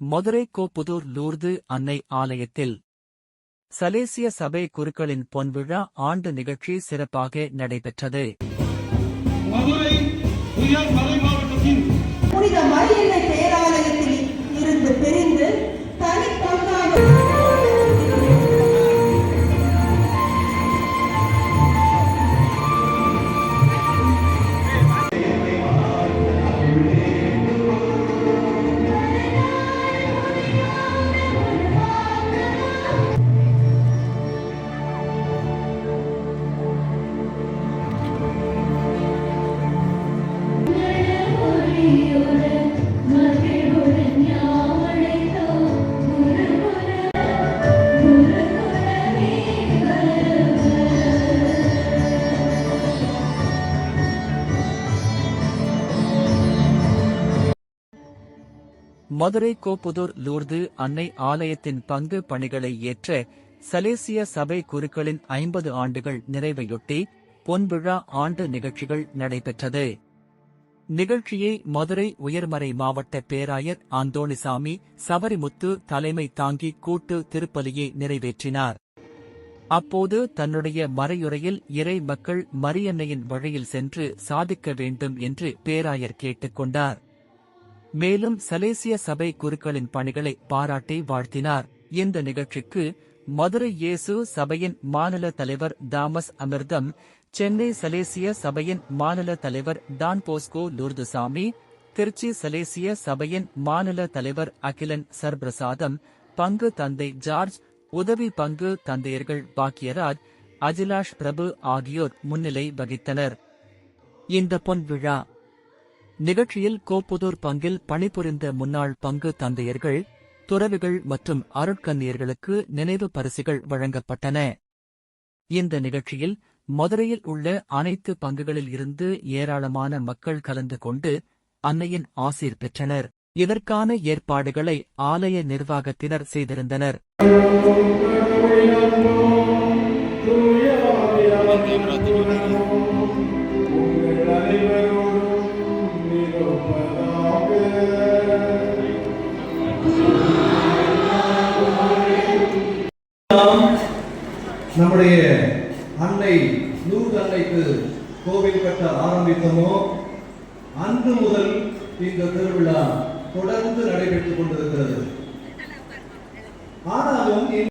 Madurai கோப்புதூர் Lourdes அன்னை ஆலயத்தில் சலேசிய சபை குருக்களின் பொன்விழா ஆண்டு நிகழ்ச்சி சிறப்பாக நடைபெற்றது. மதுரை கோப்புதூர் லூர்து அன்னை ஆலயத்தின் பங்கு பணிகளை ஏற்ற சலேசிய சபை குருக்களின் ஐம்பது ஆண்டுகள் நிறைவையொட்டி பொன்விழா ஆண்டு நிகழ்ச்சிகள் நடைபெற்றது. நிகழ்ச்சியை மதுரை உயர்மறை மாவட்ட பேராயர் ஆந்தோணிசாமி சபரிமுத்து தலைமை தாங்கி கூட்டு திருப்பலியை நிறைவேற்றினார். அப்போது தன்னுடைய மறையுரையில் இறை மக்கள் மரியன்னையின் வழியில் சென்று சாதிக்க வேண்டும் என்று பேராயர் கேட்டுக்கொண்டார் மேலும் சலேசிய சபை குருக்களின் பணிகளை பாராட்டி வாழ்த்தினார். இந்த நிகழ்ச்சிக்கு மதுரை இயேசு சபையின் மாநில தலைவர் தாமஸ் அமிர்தம் சென்னை சலேசிய சபையின் மாநில தலைவர் டான் போஸ்கோ லூர்துசாமி திருச்சி சலேசிய சபையின் மாநில தலைவர் அகிலன் சர்பிரசாதம் பங்கு தந்தை ஜார்ஜ் உதவி பங்கு தந்தையர்கள் பாக்கியராஜ் அஜிலாஷ் பிரபு ஆகியோர் முன்னிலை வகித்தனர். இந்த பொன் விழா நிகழ்ச்சியில் கோப்புதூர் பங்கில் பணிபுரிந்த முன்னாள் பங்கு தந்தையர்கள் துறவிகள் மற்றும் அருட்கன்னியர்களுக்கு நினைவு பரிசுகள் வழங்கப்பட்டன. இந்த நிகழ்ச்சியில் மதுரையில் உள்ள அனைத்து பங்குகளில் இருந்து ஏராளமான மக்கள் கலந்து கொண்டு அன்னையின் ஆசீர் பெற்றனர். இதற்கான ஏற்பாடுகளை ஆலய நிர்வாகத்தினர் செய்திருந்தனர். நம்முடைய அன்னை நூறு அன்னைக்கு கோவில் கட்ட ஆரம்பித்தோமோ அன்று முதல் இந்த திருவிழா தொடர்ந்து நடைபெற்றுக் கொண்டிருக்கிறது. ஆனாலும்